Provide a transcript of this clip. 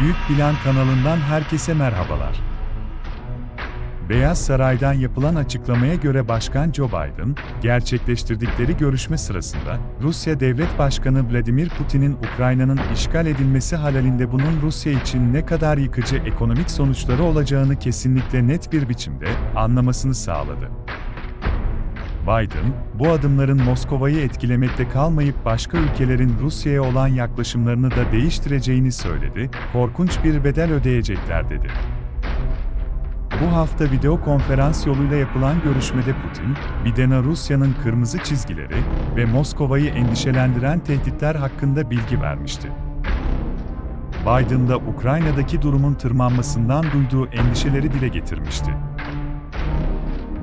Büyük Plan kanalından herkese merhabalar. Beyaz Saray'dan yapılan açıklamaya göre Başkan Joe Biden, gerçekleştirdikleri görüşme sırasında, Rusya Devlet Başkanı Vladimir Putin'in Ukrayna'nın işgal edilmesi halalinde bunun Rusya için ne kadar yıkıcı ekonomik sonuçları olacağını kesinlikle net bir biçimde anlamasını sağladı. Biden, bu adımların Moskova'yı etkilemekte kalmayıp başka ülkelerin Rusya'ya olan yaklaşımlarını da değiştireceğini söyledi, korkunç bir bedel ödeyecekler dedi. Bu hafta video konferans yoluyla yapılan görüşmede Putin, Biden'a Rusya'nın kırmızı çizgileri ve Moskova'yı endişelendiren tehditler hakkında bilgi vermişti. Biden da Ukrayna'daki durumun tırmanmasından duyduğu endişeleri dile getirmişti.